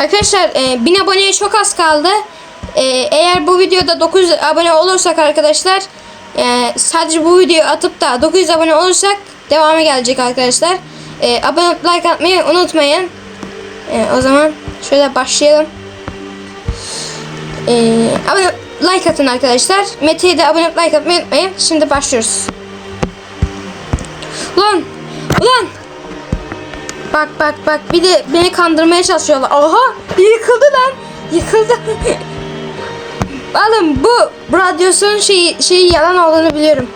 Arkadaşlar e, 1000 aboneye çok az kaldı. E, eğer bu videoda 900 abone olursak arkadaşlar e, sadece bu videoyu atıp da 900 abone olursak devamı gelecek arkadaşlar. E, abone like atmayı unutmayın. E, o zaman şöyle başlayalım. E, abone like atın arkadaşlar. Mete'ye de abone like atmayı unutmayın. Şimdi başlıyoruz. Ulan! Ulan! Bak bak bak bir de beni kandırmaya çalışıyorlar. Oha yıkıldı lan. Yıkıldı. Oğlum bu radyasyon şeyi, şeyi yalan olduğunu biliyorum.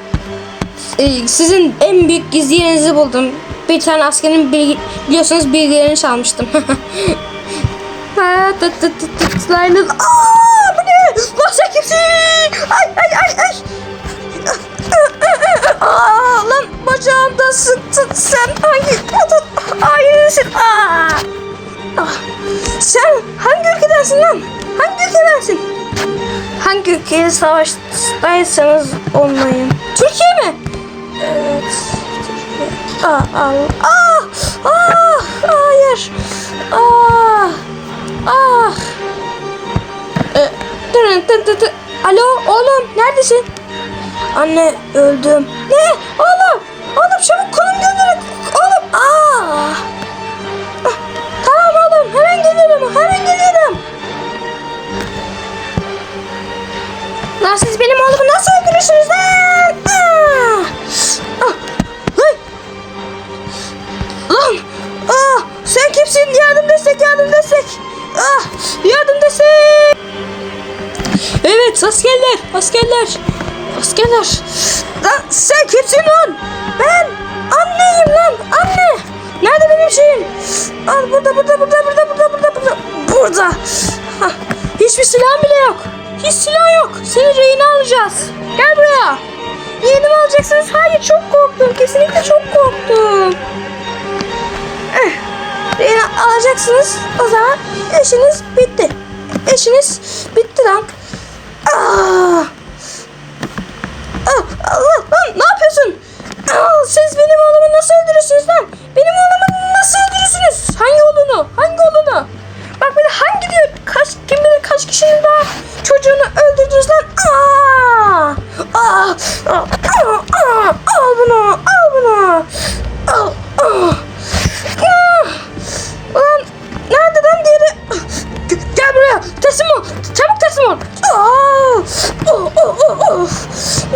Ee, sizin en büyük gizli yerinizi buldum. Bir tane askerin bilgi, biliyorsunuz bilgilerini çalmıştım. Slime. Aa bu ne? Lan sen kimsin? Ay ay ay ay. Aa, lan bacağımda sıktın sen. Hangi Hayırsin. Aa. Ah. Sen hangi ülkedensin lan? Hangi ülkedensin? Hangi ülkeye savaştaysanız olmayın. Türkiye mi? Evet. Türkiye. Aa, aa, aa, aa, hayır. Aa, aa. Ee, durun, dur, dur, dur. Alo oğlum neredesin? Anne öldüm. Ne? Oğlum öldürürsünüz lan? Ah! Sen kimsin? Yardım destek, yardım destek. Ah! Yardım destek. Evet askerler, askerler. Askerler. Lan sen kimsin lan? Ben anneyim lan, anne. Nerede benim şeyim? Al burada, burada, burada, burada, burada, burada, burada. Burada. Hah. Hiçbir silah bile yok. Hiç silah yok. Seni rehin alacağız. Gel buraya. Yeğenimi alacaksınız. Hayır çok korktum. Kesinlikle çok korktum. Eh, Rehin alacaksınız. O zaman işiniz bitti. İşiniz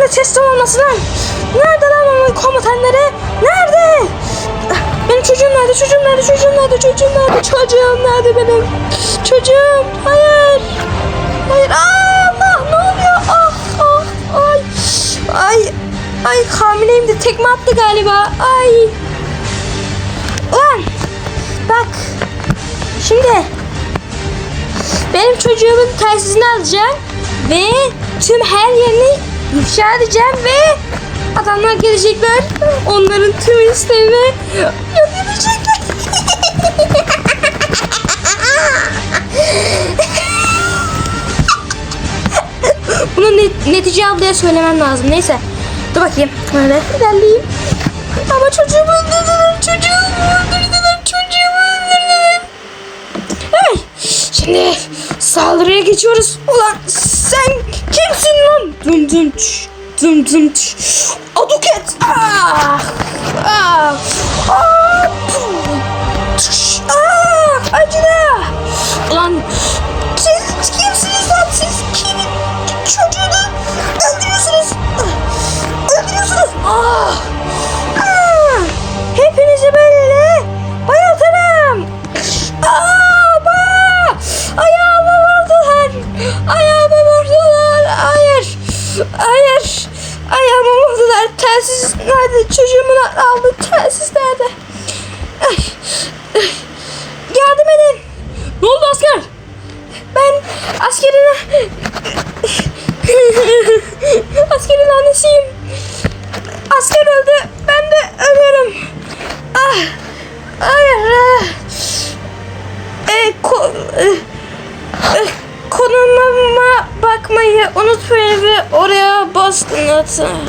Ne teslim olması lan? Nerede lan onun komutanları? Nerede? Benim çocuğum nerede? Çocuğum nerede? Çocuğum nerede? Çocuğum nerede? Çocuğum nerede benim? Çocuğum. Hayır. Hayır. Aa, Allah ne oluyor? Ah, ah, ay. Ay. Ay hamileyim de tekme attı galiba. Ay. Ulan. Bak. Şimdi benim çocuğumun telsizini alacağım ve tüm her yerini ifşa edeceğim ve adamlar gelecekler. Onların tüm işlerini yok edecekler. Bunu net, netice ablaya söylemem lazım. Neyse. Dur bakayım. Böyle ilerleyeyim. Ama çocuğumu öldürdüler. Çocuğumu öldürdüler. Çocuğumu öldürdüler. Hey, şimdi saldırıya geçiyoruz. Ulan lan? Dum dum tş, dum nerede? Çocuğumu aldı. Telsiz nerede? Ay. Ay. Yardım edin. Ne oldu asker? Ben askerin... askerin annesiyim. Asker öldü. Ben de ölüyorum. Ah. Hayır. ah. E, ko, e, e, konumuma bakmayı unutmayın ve oraya bastın atın.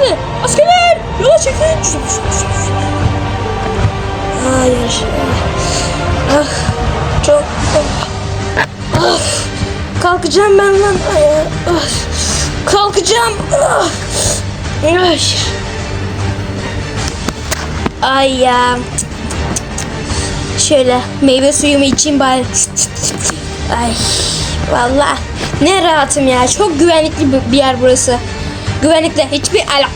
Hadi askerler yola çekin. Hayır. Ah, çok. Ah, kalkacağım ben lan. Ah, kalkacağım. Ah, ay. Ya. Şöyle meyve suyumu içeyim bari. Ay vallahi ne rahatım ya. Çok güvenlikli bir yer burası. Güvenlikle hiçbir ala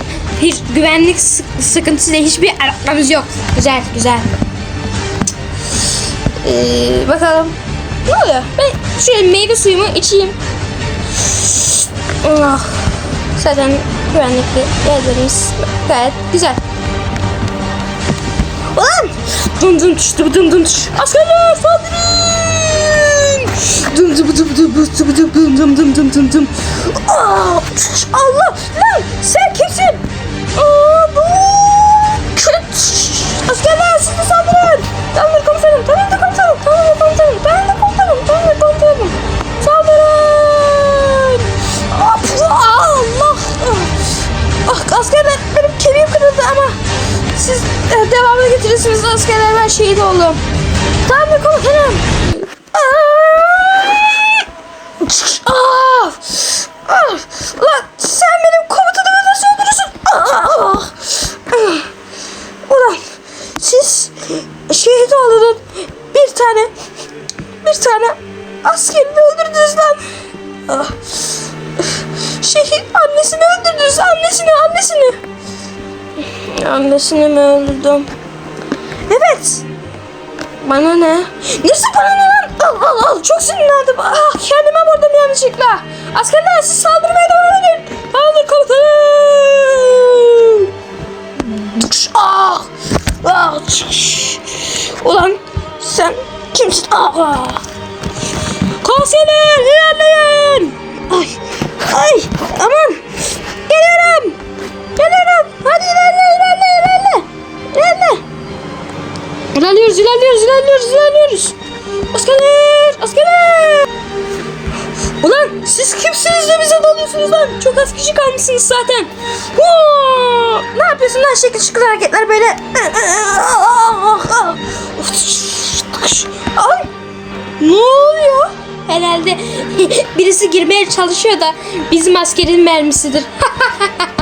hiç güvenlik sı- sıkıntısıyla hiçbir alakamız yok. Güzel güzel. Ee, bakalım. Ne oluyor? Ben şöyle meyve suyumu içeyim. Ah. Zaten güvenlikli yerlerimiz gayet güzel. Ulan! Dum dum tuş dum dum tuş. Askerler dım dım dım dım dım dım dım dım. Allah lan sen kimsin? Aa, bu asker ağzını saldırın. Tamamdır komiserim, tamamdır komiserim, tamamdır komiserim, tamamdır komiserim, tamamdır komiserim. Saldırın. Allah. Ah, asker ben, benim kemiğim kırıldı ama siz devamını getirirsiniz askerler ben şehit oldum. Tamamdır komiserim. Annesini mi öldürdüm? Evet. Bana ne? Nesi bana ne lan? Al al al çok sinirlendim. Ah kendime vurdum yanlışlıkla. Askerler siz saldırmaya devam edin. Tamamdır komutanım. Ah. Ah. Ulan sen kimsin? Ah. Konserler ilerleyin. Ay. Ay. Aman. Geliyorum. Geliyorum. Hadi ilerle İlerle. İlerliyoruz ilerliyoruz ilerliyoruz ilerliyoruz. Askerler. Askerler. Ulan siz kimsiniz de bize dalıyorsunuz lan? Çok az kişi kalmışsınız zaten. Huu! Ne yapıyorsun lan şekil şıkıl hareketler böyle? Ay! Ne oluyor? Herhalde birisi girmeye çalışıyor da bizim askerin mermisidir.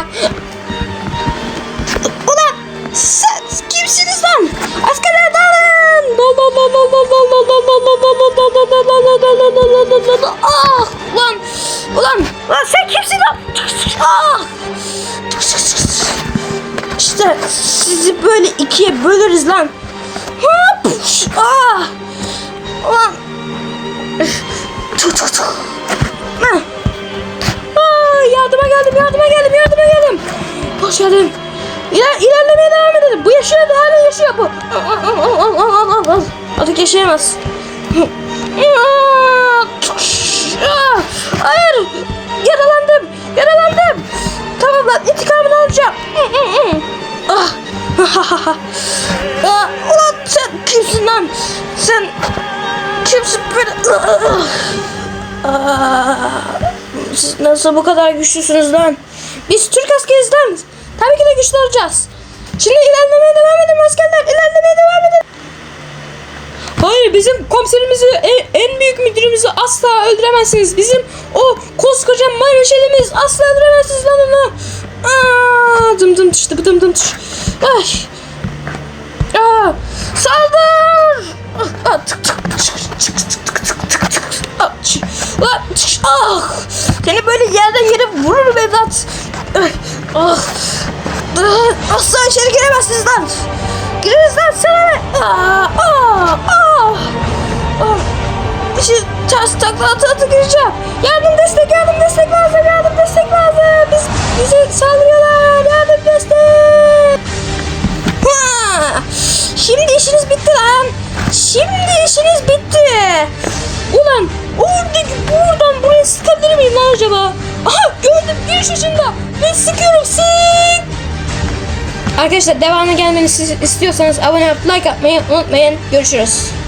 Ah ulan ulan ulan sen kimsin lan? Ah. İşte sizi böyle ikiye bölürüz lan. Hop. Ah. Ulan. Tut tut. Aa, yardıma geldim, yardıma geldim, yardıma geldim. Hoş geldin. İler, ilerlemeye devam edelim. Bu yaşıyor, hala yaşıyor bu. Artık yaşayamaz. Aa, Hayır. Yaralandım, yaralandım. Tamam lan, intikamını alacağım. Ah. Aa, ulan sen kimsin lan? Sen kimsin böyle? Aa, siz nasıl bu kadar güçlüsünüz lan? Biz Türk askeriz lan. Tabii ki de güçlü olacağız. Şimdi ilerlemeye devam edin askerler. İlerlemeye devam edin. Hayır bizim komiserimizi en, en büyük müdürümüzü asla öldüremezsiniz. Bizim o koskoca mareşalimiz asla öldüremezsiniz lan onu. Aa, dım dım tış dım dım tış. Ay. Aa, saldır. Ah, ah, tık tık tık tık tık tık tık tık. Ah, ah. Seni böyle yerden yere vururum evlat. Ay, Ah. Ah, Asla içeri giremezsiniz lan. Gireriz lan sana. Ah, ah, ah. Ters takla atı gireceğim. Yardım destek yardım destek lazım yardım destek lazım. Biz, bize saldırıyorlar yardım destek. Ha! Şimdi işiniz bitti lan. Şimdi işiniz bitti. Ulan oradaki buradan buraya sıkabilir miyim lan acaba? Aha gördüm giriş ucunda. Ben sıkıyorum sık. Arkadaşlar devamı gelmeni istiyorsanız abone olup like atmayı unutmayın. Görüşürüz.